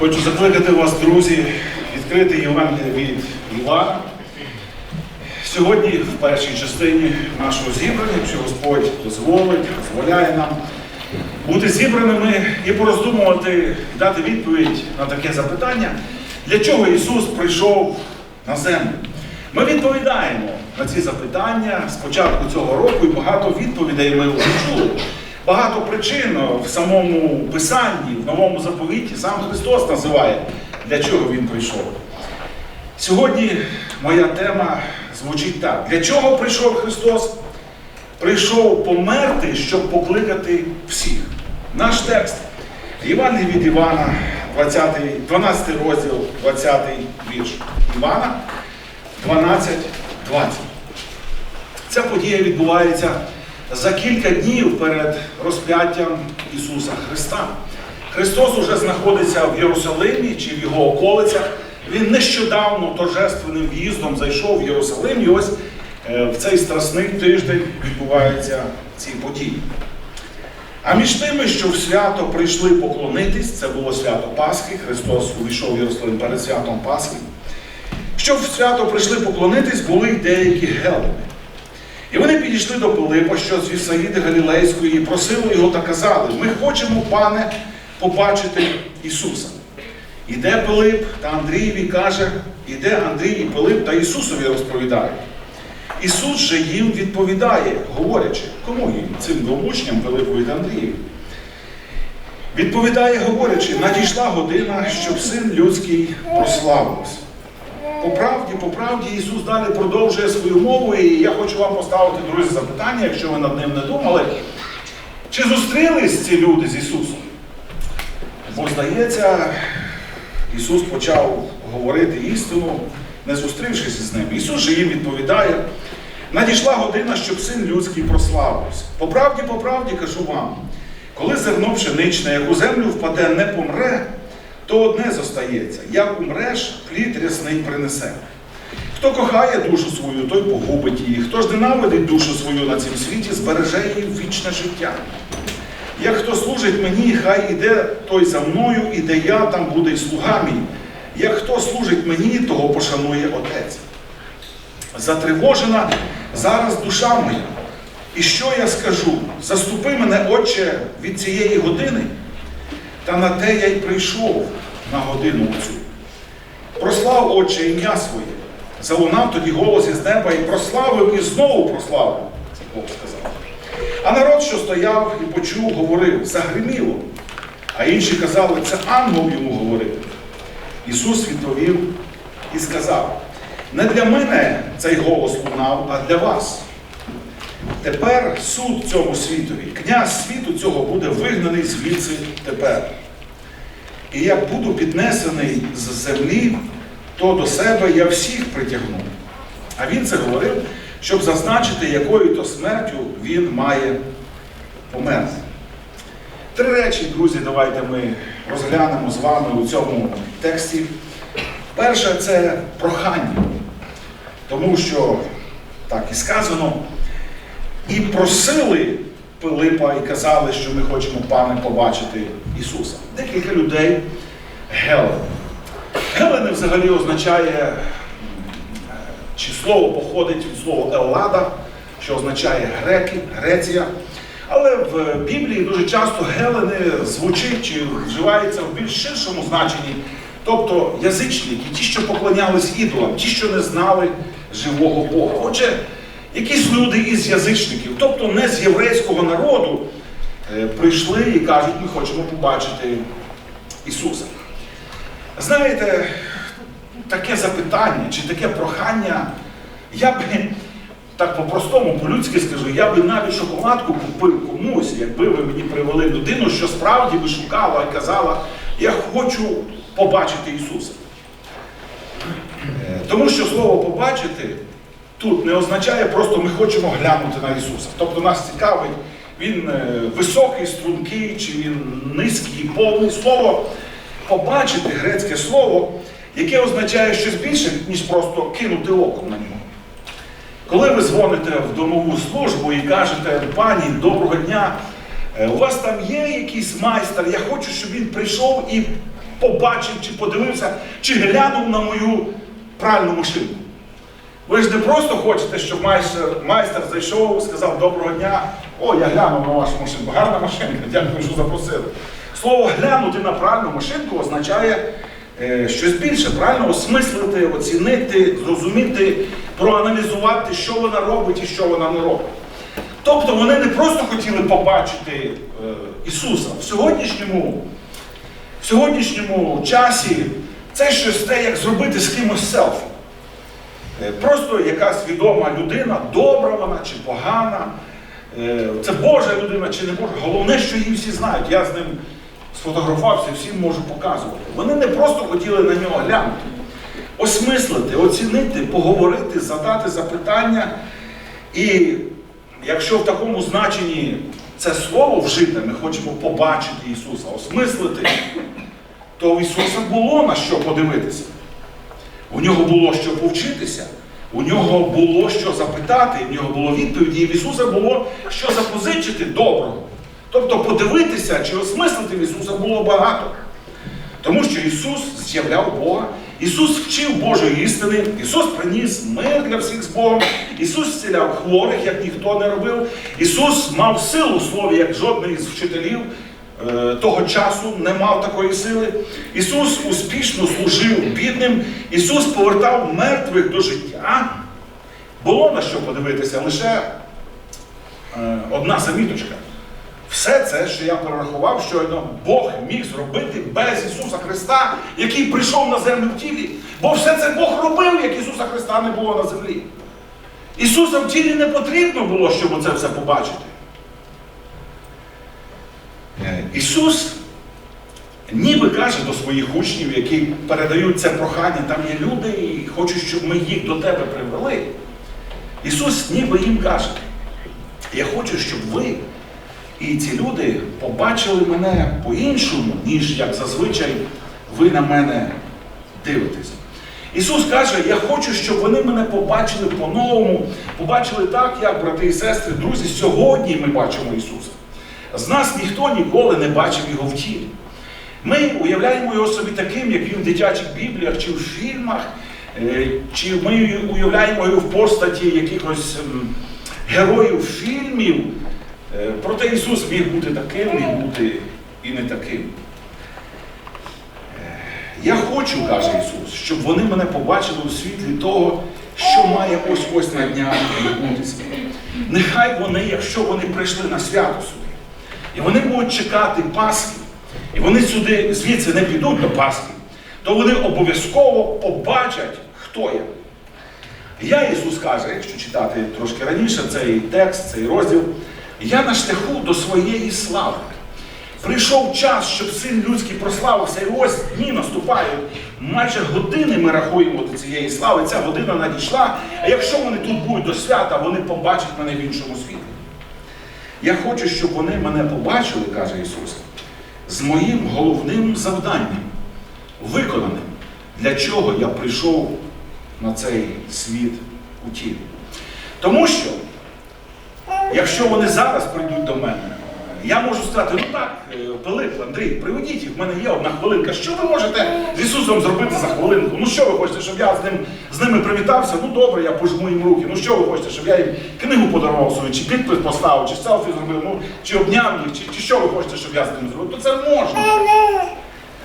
Хочу закликати вас, друзі, відкрити Євангелія від Івана. Сьогодні, в першій частині нашого зібрання, якщо Господь дозволить, дозволяє нам бути зібраними і пороздумувати, дати відповідь на таке запитання, для чого Ісус прийшов на землю. Ми відповідаємо на ці запитання з початку цього року, і багато відповідей ми вже чули. Багато причин в самому Писанні, в новому заповіті сам Христос називає, для чого Він прийшов. Сьогодні моя тема звучить так: для чого прийшов Христос? Прийшов померти, щоб покликати всіх. Наш текст Євангелій від Івана, 20, 12 розділ, 20 вірш Івана, 12, 20. Ця подія відбувається за кілька днів перед розп'яттям Ісуса Христа. Христос уже знаходиться в Єрусалимі чи в його околицях. Він нещодавно торжественним в'їздом зайшов в Єрусалим, і ось е, в цей страсний тиждень відбуваються ці події. А між тими, що в свято прийшли поклонитись, це було свято Пасхи, Христос увійшов в Єрусалим перед святом Пасхи. Що в свято прийшли поклонитись, були й деякі гелени. І вони підійшли до Пилипа, що з Вісаїди Галілейської, і просили його та казали: Ми хочемо, пане, побачити Ісуса. Іде Пилип та Андрієві каже, іде Андрій і Пилип та Ісусові розповідає. Ісус же їм відповідає, говорячи, кому їм, цим двом Пилипові та Андрієві. Відповідає, говорячи, надійшла година, щоб син людський прославився. По правді, по правді Ісус далі продовжує свою мову, і я хочу вам поставити, друзі, запитання, якщо ви над ним не думали. Чи зустрілись ці люди з Ісусом? Бо, здається, Ісус почав говорити істину, не зустрівшись з ним. Ісус же їм відповідає, надійшла година, щоб син людський прославився. По правді, по правді кажу вам, коли зерно пшеничне, як у землю впаде, не помре, то одне зостається, як умреш, плід рясний принесе. Хто кохає душу свою, той погубить її. Хто ж ненавидить душу свою на цім світі, збереже її вічне життя. Як хто служить мені, хай іде той за мною, і де я, там буде й слуга мій. Як хто служить мені, того пошанує Отець. Затривожена зараз душа моя. І що я скажу? Заступи мене, Отче, від цієї години, та на те я й прийшов на годину цю. Прослав Отче ім'я своє. Залунав тоді голос із неба і прославив, і знову прославив. Бог сказав. А народ, що стояв і почув, говорив, загриміло. А інші казали, це ангел йому говорив. Ісус відповів і сказав: не для мене цей голос лунав, а для вас. Тепер суд цьому світові, князь світу цього буде вигнаний звідси тепер. І як буду піднесений з землі, то до себе я всіх притягну. А він це говорив, щоб зазначити, якою то смертю він має померти. Три речі, друзі, давайте ми розглянемо з вами у цьому тексті. Перше це прохання, тому що так і сказано, і просили Пилипа і казали, що ми хочемо, пане, побачити Ісуса. Декілька людей Гелен. Гелени взагалі означає, чи слово походить від слова Еллада, що означає греки, Греція. Але в Біблії дуже часто Гелени звучить чи вживається в більш ширшому значенні. Тобто язичники, ті, що поклонялись ідолам, ті, що не знали живого Бога. Отже, якісь люди із язичників, тобто не з єврейського народу, е, прийшли і кажуть, ми хочемо побачити Ісуса. Знаєте, таке запитання чи таке прохання, я би так по-простому, по-людськи скажу, я би навіть шоколадку купив комусь, якби ви мені привели людину, що справді би шукала і казала, я хочу побачити Ісуса. Е, Тому що слово побачити тут не означає просто ми хочемо глянути на Ісуса. Тобто нас цікавить, він е, високий, стрункий, чи він низький, повний. Слово побачити грецьке слово, яке означає щось більше, ніж просто кинути оком на нього. Коли ви дзвоните в домову службу і кажете, пані, доброго дня, е, у вас там є якийсь майстер, я хочу, щоб він прийшов і побачив, чи подивився, чи глянув на мою пральну машинку. Ви ж не просто хочете, щоб майстер, майстер зайшов, сказав доброго дня. О, я глянув на вашу машинку. Гарна машинка, дякую, що запросили. Слово глянути на пральну машинку означає е, щось більше, правильно осмислити, оцінити, зрозуміти, проаналізувати, що вона робить і що вона не робить. Тобто вони не просто хотіли побачити е, Ісуса в сьогоднішньому, в сьогоднішньому часі це щось те, як зробити з кимось селфі. Е, Просто якась відома людина, добра вона чи погана, е, це Божа людина чи не Божа. Головне, що її всі знають. Я з ним сфотографувався, всім можу показувати. Вони не просто хотіли на нього глянути, осмислити, оцінити, поговорити, задати запитання. І якщо в такому значенні це слово вжите, ми хочемо побачити Ісуса, осмислити, то у Ісуса було на що подивитися. У нього було що повчитися, у нього було що запитати, в нього було відповіді, і в Ісуса було що запозичити доброго. Тобто подивитися чи осмислити в Ісуса було багато. Тому що Ісус з'являв Бога, Ісус вчив Божої істини, Ісус приніс мир для всіх з Богом, Ісус зціляв хворих, як ніхто не робив. Ісус мав силу слові, як жодний з вчителів того часу не мав такої сили. Ісус успішно служив бідним, Ісус повертав мертвих до життя. Було на що подивитися лише е, одна заміточка. Все це, що я перерахував, щойно Бог міг зробити без Ісуса Христа, який прийшов на землю в тілі. Бо все це Бог робив, як Ісуса Христа не було на землі. Ісуса в тілі не потрібно було, щоб це все побачити. Е, Ісус ніби каже до своїх учнів, які передають це прохання, там є люди і хочуть, щоб ми їх до тебе привели. Ісус ніби їм каже, я хочу, щоб ви і ці люди побачили мене по-іншому, ніж як зазвичай ви на мене дивитесь. Ісус каже, я хочу, щоб вони мене побачили по-новому, побачили так, як брати і сестри, друзі, сьогодні ми бачимо Ісуса. З нас ніхто ніколи не бачив Його в тілі. Ми уявляємо його собі таким, як він в дитячих бібліях чи в фільмах, е, чи ми уявляємо його в постаті якихось героїв фільмів. Е, Проте Ісус міг бути таким, міг бути і не таким. Е, Я хочу, каже Ісус, щоб вони мене побачили у світлі того, що має ось ось на днях відбутися. Нехай вони, якщо вони прийшли на свято сюди, і вони будуть чекати Пасхи, і вони сюди звідси не підуть до Пасхи, то вони обов'язково побачать, хто я. Я Ісус каже, якщо читати трошки раніше цей текст, цей розділ, я на шляху до своєї слави. Прийшов час, щоб син людський прославився, і ось дні наступають. Майже години ми рахуємо до цієї слави. Ця година надійшла. А якщо вони тут будуть до свята, вони побачать мене в іншому світі. Я хочу, щоб вони мене побачили, каже Ісус, з моїм головним завданням, виконаним, для чого я прийшов на цей світ у тілі. Тому що, якщо вони зараз прийдуть до мене, я можу сказати, ну так, е, Пилип, Андрій, приведіть їх, в мене є одна хвилинка. Що ви можете з Ісусом зробити за хвилинку? Ну що ви хочете, щоб я з ним з ними привітався? Ну добре, я пожму їм руки. Ну що ви хочете, щоб я їм книгу подарував свою, чи підпис поставив, чи селфі зробив, ну чи обняв їх, чи, чи що ви хочете, щоб я з ним зробив? То це можна.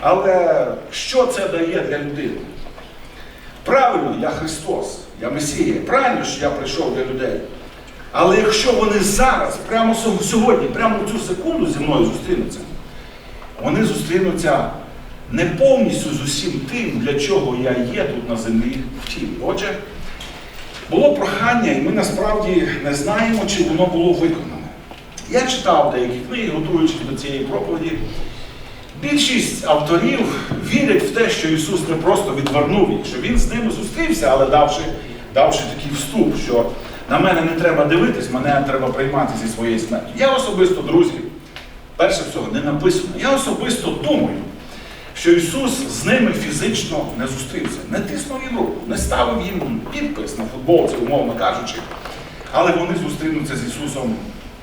Але що це дає для людини? Правильно, я Христос, я Месія. Правильно, що я прийшов для людей. Але якщо вони зараз, прямо сьогодні, прямо в цю секунду зі мною зустрінуться, вони зустрінуться не повністю з усім тим, для чого я є тут на землі в тілі. Отже, було прохання, і ми насправді не знаємо, чи воно було виконане. Я читав деякі книги, готуючись до цієї проповіді. Більшість авторів вірять в те, що Ісус не просто відвернув їх, що Він з ними зустрівся, але давши, давши такий вступ, що на мене не треба дивитись, мене треба приймати зі своєї смерті. Я особисто, друзі, перше всього, не написано. Я особисто думаю, що Ісус з ними фізично не зустрівся, не тиснув їм руку, не ставив їм підпис на футболці, умовно кажучи, але вони зустрінуться з Ісусом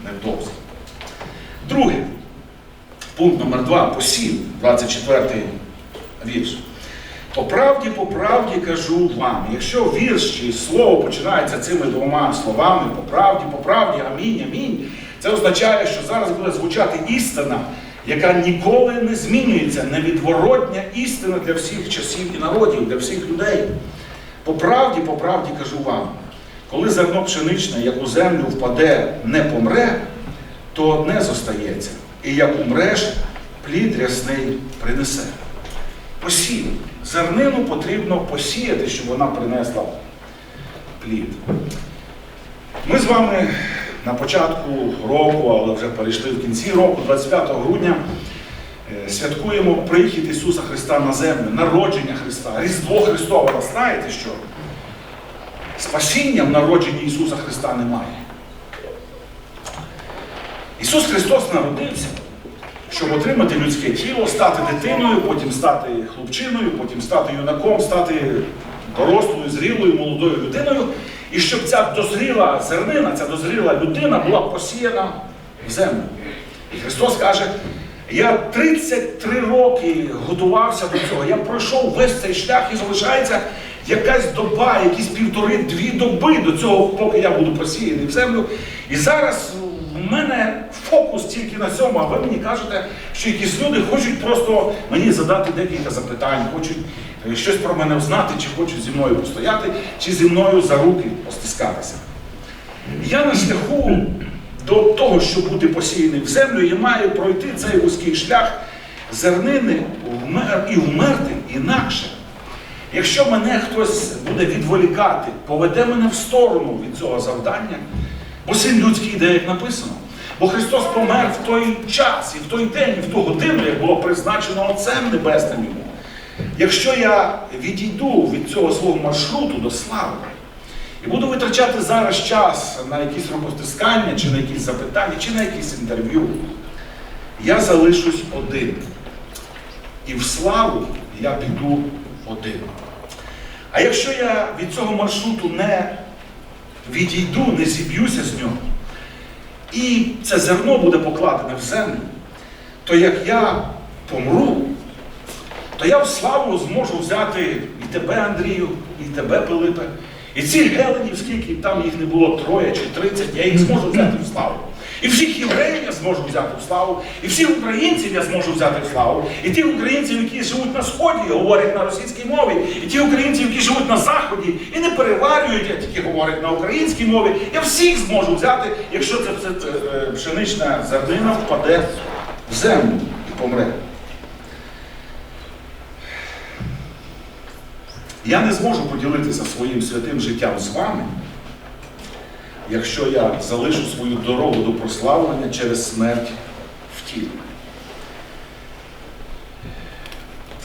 невдовзі. Друге, Пункт номер 2 по 7, 24 вірш. По правді, по правді кажу вам, якщо вірш чи слово починається цими двома словами, по правді, по правді, амінь, амінь, це означає, що зараз буде звучати істина, яка ніколи не змінюється, невідворотня істина для всіх часів і народів, для всіх людей. По правді, по правді кажу вам, коли зерно пшеничне, як у землю впаде, не помре, то одне зостається, і як умреш, плід рясний принесе. Посів. Зернину потрібно посіяти, щоб вона принесла плід. Ми з вами на початку року, але вже перейшли в кінці року, 25 грудня, е, святкуємо прихід Ісуса Христа на землю, народження Христа, Різдво Христове. Ви знаєте, що спасіння в народженні Ісуса Христа немає. Ісус Христос народився, щоб отримати людське тіло, стати дитиною, потім стати хлопчиною, потім стати юнаком, стати дорослою, зрілою, молодою людиною. І щоб ця дозріла зернина, ця дозріла людина була посіяна в землю. І Христос каже, я 33 роки готувався до цього, я пройшов весь цей шлях і залишається якась доба, якісь півтори-дві доби до цього, поки я буду посіяний в землю. І зараз в мене фокус тільки на цьому, а ви мені кажете, що якісь люди хочуть просто мені задати декілька запитань, хочуть е, щось про мене знати, чи хочуть зі мною постояти, чи зі мною за руки постискатися. Я на шляху до того, щоб бути посіяний в землю, я маю пройти цей вузький шлях зернини і вмерти інакше. Якщо мене хтось буде відволікати, поведе мене в сторону від цього завдання, бо син людський йде, як написано. Бо Христос помер в той час і в той день, і в ту годину, як було призначено Отцем Небесним йому. Якщо я відійду від цього свого маршруту до слави і буду витрачати зараз час на якісь рукостискання, чи на якісь запитання, чи на якісь інтерв'ю, я залишусь один. І в славу я піду один. А якщо я від цього маршруту не відійду, не зіб'юся з нього, і це зерно буде покладене в землю, то як я помру, то я в славу зможу взяти і тебе, Андрію, і тебе, Пилипе, і цих геленів, скільки там їх не було троє чи тридцять, я їх зможу взяти в славу. І всіх євреїв я зможу взяти в славу, і всіх українців я зможу взяти в славу, і тих українців, які живуть на сході, говорять на російській мові, і ті українці, які живуть на заході і не переварюють, а тільки говорять на українській мові, я всіх зможу взяти, якщо це, це, це е, пшенична зернина впаде в землю і помре. Я не зможу поділитися своїм святим життям з вами, якщо я залишу свою дорогу до прославлення через смерть в тілі.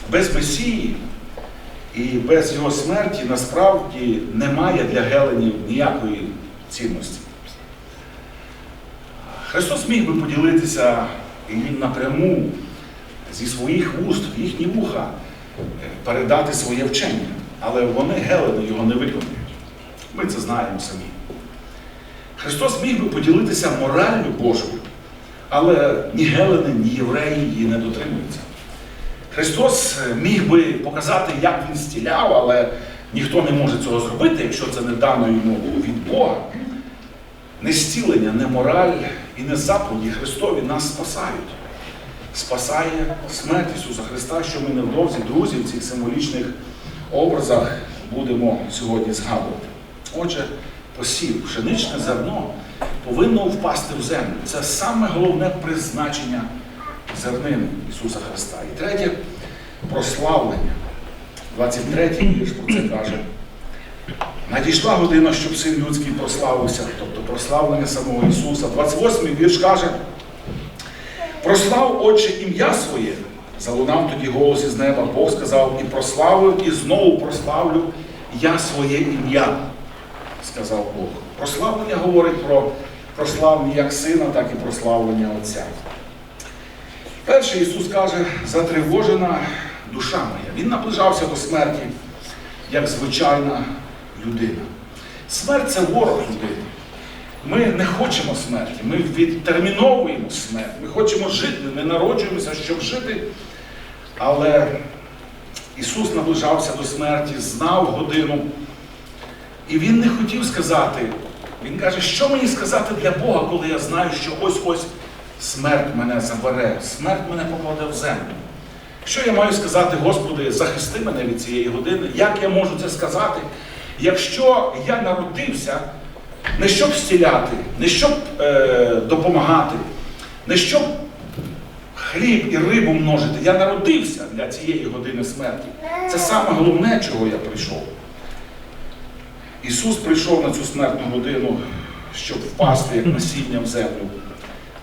Без Месії і без його смерті насправді немає для геленів ніякої цінності. Христос міг би поділитися і їм напряму зі своїх вуст в їхні вуха е, передати своє вчення, але вони гелени його не виконують. Ми це знаємо самі. Христос міг би поділитися мораллю Божою, але ні гелени, ні євреї її не дотримуються. Христос е, міг би показати, як він стіляв, але ніхто не може цього зробити, якщо це не дано йому від Бога. Не зцілення, не мораль і не заповіді Христові нас спасають. Спасає смерть Ісуса Христа, що ми невдовзі, друзі, в цих символічних образах будемо сьогодні згадувати. Отже, посів, пшеничне зерно повинно впасти в землю. Це саме головне призначення зернини Ісуса Христа. І третє прославлення. 23-й вірш про це каже. Надійшла година, щоб син людський прославився, тобто прославлення самого Ісуса. 28-й вірш каже, прослав Отче ім'я своє. Залунав тоді голос із неба, Бог сказав, і прославив, і знову прославлю я своє ім'я, сказав Бог. Прославлення говорить про прославлення як сина, так і прославлення Отця. Перший Ісус каже, затривожена душа моя. Він наближався до смерті як звичайна людина. Смерть це ворог людини. Ми не хочемо смерті, ми відтерміновуємо смерть. Ми хочемо жити, ми народжуємося, щоб жити. Але Ісус наближався до смерті, знав годину. І Він не хотів сказати, Він каже, що мені сказати для Бога, коли я знаю, що ось-ось смерть мене забере, смерть мене покладе в землю. Що я маю сказати, Господи, захисти мене від цієї години? Як я можу це сказати, якщо я народився не щоб стіляти, не щоб е, допомагати, не щоб хліб і рибу множити. Я народився для цієї години смерті. Це саме головне, чого я прийшов. Ісус прийшов на цю смертну годину, щоб впасти як насіння в землю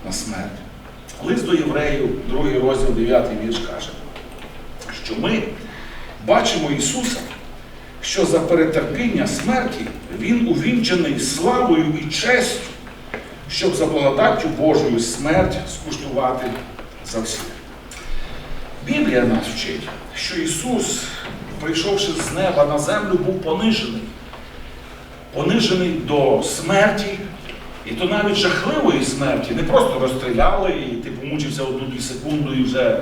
на смерть. Лист до євреїв, другий розділ, 9 вірш каже, що ми бачимо Ісуса, що за перетерпіння смерті Він увінчений славою і честю, щоб за благодаттю Божою смерть скуштувати за всіх. Біблія нас вчить, що Ісус, прийшовши з неба на землю, був понижений. Понижений до смерті, і то навіть жахливої смерті. Не просто розстріляли і ти помучився одну-дві секунди і вже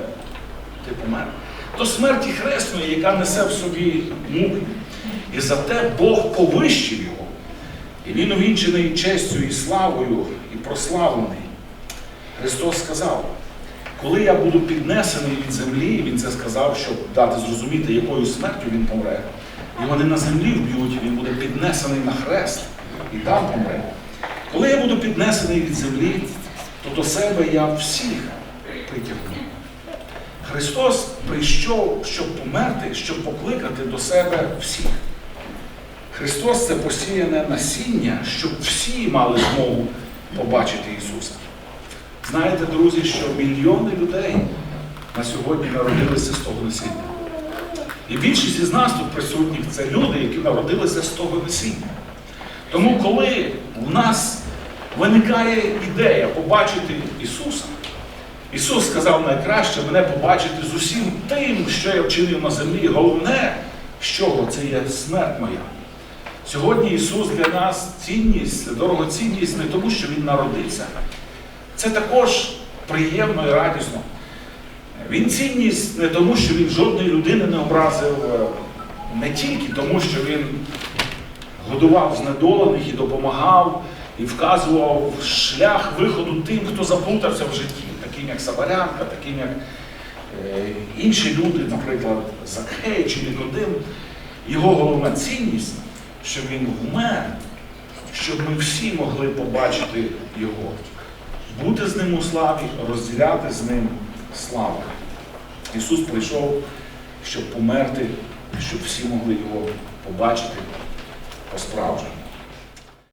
ти помер. До смерті хресної, яка несе в собі муки. І зате Бог повищив його. І він увінчений честю і славою, і прославлений. Христос сказав, коли я буду піднесений від землі, він це сказав, щоб дати зрозуміти, якою смертю він помре. Його не на землі вб'ють, він буде піднесений на хрест і там помре. Коли я буду піднесений від землі, то до себе я всіх притягну. Христос прийшов, щоб померти, щоб покликати до себе всіх. Христос це посіяне насіння, щоб всі мали змогу побачити Ісуса. Знаєте, друзі, що мільйони людей на сьогодні народилися з того насіння. І більшість із нас тут присутніх це люди, які народилися з того насіння. Тому, коли в нас виникає ідея побачити Ісуса, Ісус сказав найкраще мене побачити з усім тим, що я вчинив на землі. Головне, що це є смерть моя. Сьогодні Ісус для нас цінність, дорогоцінність не тому, що Він народився. Це також приємно і радісно. Він цінність не тому, що він жодної людини не образив, е, не тільки тому, що він годував знедолених і допомагав, і вказував шлях виходу тим, хто заплутався в житті, таким як Саварянка, таким як е, інші люди, наприклад, Закхей чи Нікодим. Його головна цінність, що він вмер, щоб ми всі могли побачити його, бути з ним у славі, розділяти з ним славу. Ісус прийшов, щоб померти, щоб всі могли його побачити по-справжньому.